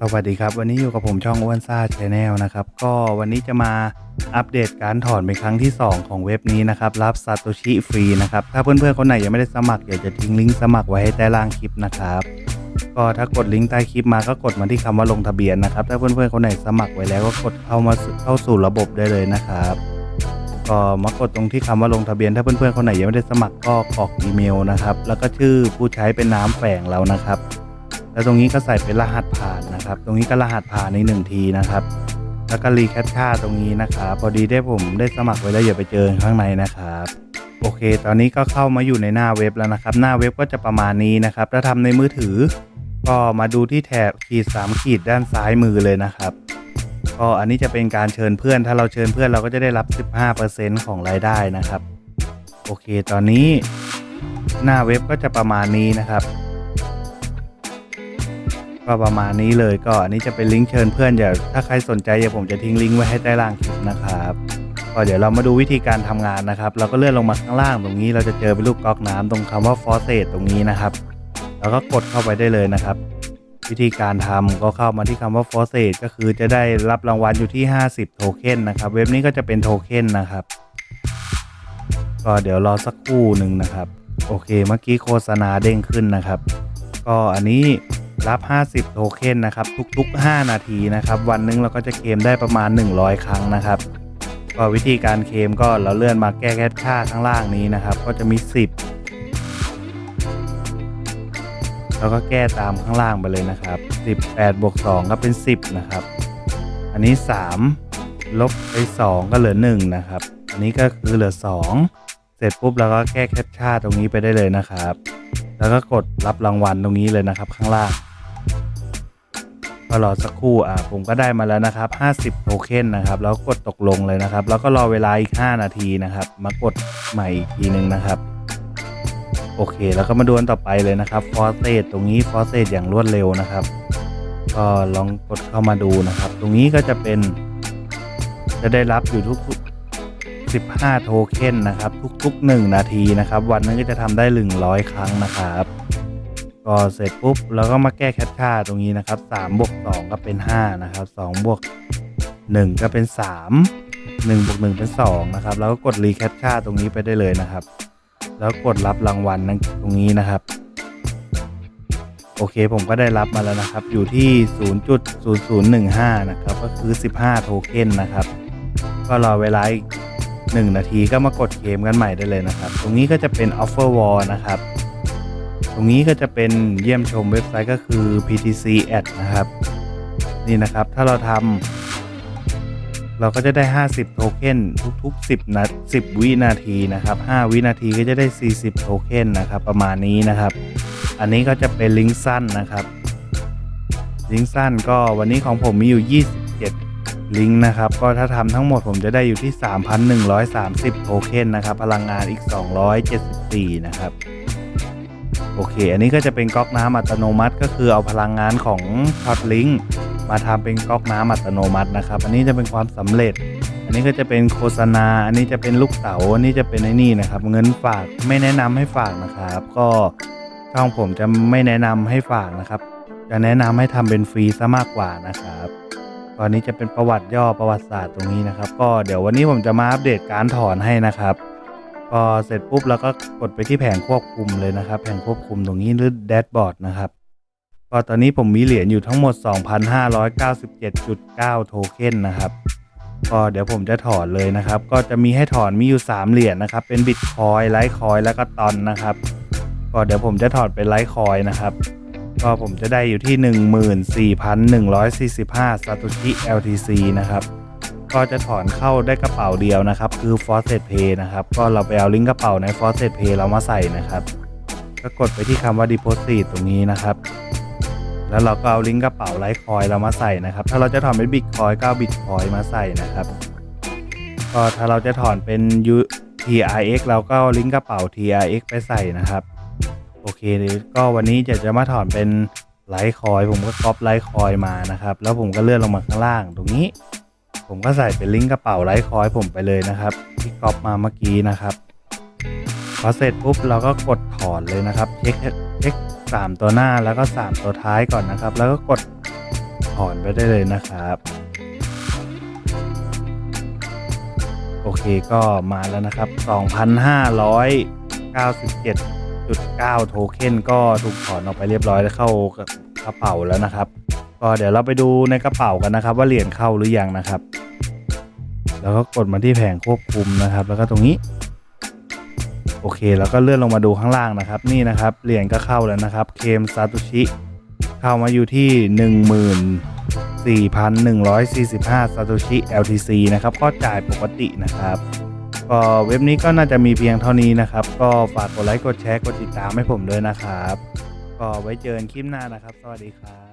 สวัสดีครับ วันนี้อยู่กับผมช่องอ้วนซ่าชาแนลนะครับ ก็วันนี้จะมาอัปเดตการถอนเป็นครั้งที่ 2 ของเว็บนี้นะครับ รับซาโตชิฟรีนะครับ ถ้าเพื่อนๆคนไหนยังไม่ได้สมัครอยากจะทิ้งลิงก์สมัครไว้ให้ใต้ล่างคลิปนะครับ ก็ถ้ากดลิงก์ใต้คลิปมาก็กดมาที่คำว่าลงทะเบียนนะครับ ถ้าเพื่อนๆคนไหนสมัครไว้แล้วก็กดเข้ามาเข้าสู่ระบบได้เลยนะครับ ก็มากดตรงที่คำว่าลงทะเบียน ถ้าเพื่อนๆคนไหนยังไม่ได้สมัครก็กรอกอีเมลนะครับ แล้วก็ชื่อผู้ใช้เป็นน้ำแฝงเรานะครับ แล้วตรงนี้ก็ใส่เป็นรหัสผ่านนะครับ ตรงนี้ก็รหัสผ่านในหนึ่งทีนะครับ แล้วก็รีแคปชั่นตรงนี้นะครับ พอดีได้ผมได้สมัครไว้แล้วอย่าไปเจอข้างในนะครับโอเค ตอนนี้ก็เข้ามาอยู่ในหน้าเว็บแล้วนะครับ หน้าเว็บก็จะประมาณนี้นะครับ ถ้าทำในมือถือ ก็มาดูที่แถบขีด3ขีดด้านซ้ายมือเลยนะครับ ก็อันนี้จะเป็นการเชิญเพื่อน ถ้าเราเชิญเพื่อนเราก็จะได้รับ 15%ของรายได้นะครับ โอเค ตอนนี้หน้าเว็บก็จะประมาณนี้นะครับ ก็ประมาณนี้เลยก็อันนี้จะเป็นลิงก์เชิญเพื่อนอย่าถ้าใครสนใจเดี๋ยวผมจะทิ้งลิงก์ไว้ให้ใต้ล่างคลิปนะครับก็เดี๋ยวเรามาดูวิธีการทำงานนะครับ เราก็เลื่อนลงมาข้างล่างตรงนี้ เราจะเจอเป็นรูปก๊อกน้ำตรงคำว่าฟอสเซตตรงนี้นะครับแล้วก็กดเข้าไปได้เลยนะครับ วิธีการทำก็เข้ามาที่คำว่าฟอสเซตก็คือจะได้รับรางวัลอยู่ที่ 50 โทเค็นนะครับ เว็บนี้ก็จะเป็นโทเค็นนะครับ ก็เดี๋ยวรอสักครู่หนึ่งนะครับ โอเคเมื่อกี้โฆษณาเด้งขึ้นนะครับ ก็อันนี้ รับ 50 โทเค็นนะครับ ทุก ๆ 5 นาทีนะครับ วันหนึงเราก็จะเคมได้ประมาณ 100 ครั้งนะครับก็วิธีการเคมก็เราเลื่อนมาแก้แค่ค่าข้างล่างนี้นะครับ ก็จะมี 10 แล้วก็แก้ตามข้างล่างไปเลยนะครับ 18บวก2ก็เป็น 10 นะครับ อันนี้ 3 ลบไป 2 ก็เหลือ 1 นะครับ อันนี้ก็คือเหลือ 2 เสร็จปุ๊บเราก็แก้แคปชั่นตรงนี้ไปได้เลยนะครับ แล้วก็กดรับรางวัลตรงนี้เลยนะครับข้างล่าง ก็รอสักครู่อะผมก็ได้มาแล้วนะครับ 50 โทเค็นนะครับแล้วกดตกลงเลยนะครับ แล้วก็รอเวลาอีก 5 นาทีนะครับ มากดใหม่อีกทีหนึ่งนะครับ โอเค แล้วก็มาดูอันต่อไปเลยนะครับฟอสเซตตรงนี้ฟอสเซตอย่างรวดเร็วนะครับ ก็ลองกดเข้ามาดูนะครับ ตรงนี้ก็จะเป็น จะได้รับอยู่ทุกๆ15 โทเค็นนะครับ ทุกๆ 1 นาทีนะครับ วันนึงก็จะทำได้ 100 ครั้งนะครับ ก็เสร็จปุ๊บเราก็มาแก้แคปชั่นตรงนี้นะครับ3บวก2ก็เป็น 5 นะครับ2บวก1ก็เป็น 3 1บวก1เป็น 2 นะครับ แล้วก็กดรีแคปชั่นตรงนี้ไปได้เลยนะครับ แล้วกดรับรางวัลตรงนี้นะครับ โอเคผมก็ได้รับมาแล้วนะครับ อยู่ที่ 0.0015 นะครับ ก็คือ 15 โทเค็นนะครับ ก็รอเวลาอีก1นาทีก็มากดเคลมกันใหม่ได้เลยนะครับ ตรงนี้ก็จะเป็น Offer Wall นะครับ ตรงนี้ก็จะเป็นเยี่ยมชมเว็บไซต์ก็คือ PTC Ad นะครับ นี่นะครับถ้าเราทำเราก็จะได้ 50 โทเค็นทุกๆ 10 นา10 วินาทีนะครับ 5 วินาทีก็จะได้ 40 โทเค็นนะครับ ประมาณนี้นะครับ อันนี้ก็จะเป็นลิงก์สั้นนะครับ ลิงก์สั้นก็วันนี้ของผมมีอยู่ 27 ลิงก์นะครับ ก็ถ้าทำทั้งหมดผมจะได้อยู่ที่ 3,130 โทเค็นนะครับ พลังงานอีก 274 นะครับ โอเค อันนี้ก็จะเป็นก๊อกน้ำอัตโนมัติ ก็คือเอาพลังงานของช็อตลิงมาทำเป็นก๊อกน้ำอัตโนมัตินะครับ อันนี้จะเป็นความสำเร็จ อันนี้ก็จะเป็นโฆษณา อันนี้จะเป็นลูกเต๋าอันนี้จะเป็นไอ้นี่นะครับ เงินฝากไม่แนะนำให้ฝากนะครับ ก็ช่องผมจะไม่แนะนำให้ฝากนะครับ จะแนะนำให้ทำเป็นฟรีซะมากกว่านะครับตอนนี้จะเป็นประวัติย่อประวัติศาสตร์ตรงนี้นะครับ ก็เดี๋ยววันนี้ผมจะมาอัปเดตการถอนให้นะครับ พอเสร็จปุ๊บเราก็กดไปที่แผงควบคุมเลยนะครับ แผงควบคุมตรงนี้หรือแดชบอร์ดนะครับก็ตอนนี้ผมมีเหรียญอยู่ทั้งหมด 2,597.9 โทเค็นนะครับก็เดี๋ยวผมจะถอนเลยนะครับ ก็จะมีให้ถอนมีอยู่ 3 เหรียญนะครับ เป็นบิตคอยไลท์คอยแล้วก็ตอนนะครับ ก็เดี๋ยวผมจะถอนเป็นไลท์คอยนะครับ ก็ผมจะได้อยู่ที่ 14,145ซาโตชิ LTC นะครับ ก็จะถอนเข้าได้กระเป๋าเดียวนะครับ คือ f o r c e t Pay นะครับ ก็เราไปเอาลิงก์กระเป๋าใน f o r c e t Pay เรามาใส่นะครับ ก็กดไปที่คำว่า Deposit ตรงนี้นะครับ แล้วเราก็เอาลิงก์กระเป๋าไลท์คอยเรามาใส่นะครับ ถ้าเราจะถอนเป็นบิตคอยก็เอาบิตคอยมาใส่นะครับ ก็ถ้าเราจะถอนเป็น TRX เราก็เอาลิงก์กระเป๋า TRX ไปใส่นะครับ โอเคก็วันนี้จะจะมาถอนเป็นไลท์คอย ผมก็ก๊อปไลท์คอยมานะครับ แล้วผมก็เลื่อนลงมาข้างล่างตรงนี้ ผมก็ใส่เป็นลิงก์กระเป๋าไลท์คอยผมไปเลยนะครับ ที่ก๊อปมาเมื่อกี้นะครับ พอเสร็จปุ๊บเราก็กดถอนเลยนะครับเช็คเช็คสามตัวหน้าแล้วก็สามตัวท้ายก่อนนะครับ แล้วก็กดถอนไปได้เลยนะครับ โอเคก็มาแล้วนะครับ 2,597.9 โทเค็นก็ถูกถอนออกไปเรียบร้อยแล้วเข้ากระเป๋าแล้วนะครับ ก็เดี๋ยวเราไปดูในกระเป๋ากันนะครับ ว่าเหรียญเข้าหรือยังนะครับ แล้วก็กดมาที่แผงควบคุมนะครับ แล้วก็ตรงนี้ โอเค แล้วก็เลื่อนลงมาดูข้างล่างนะครับ นี่นะครับเหรียญก็เข้าแล้วนะครับ เคมซาตุชิเข้ามาอยู่ที่ 14,145ซาตุชิ LTC นะครับ ก็จ่ายปกตินะครับก็เว็บนี้ก็น่าจะมีเพียงเท่านี้นะครับ ก็ฝากกดไลค์ กดแชร์ กดติดตามให้ผมด้วยนะครับ ก็ไว้เจอกันคลิปหน้านะครับ สวัสดีครับ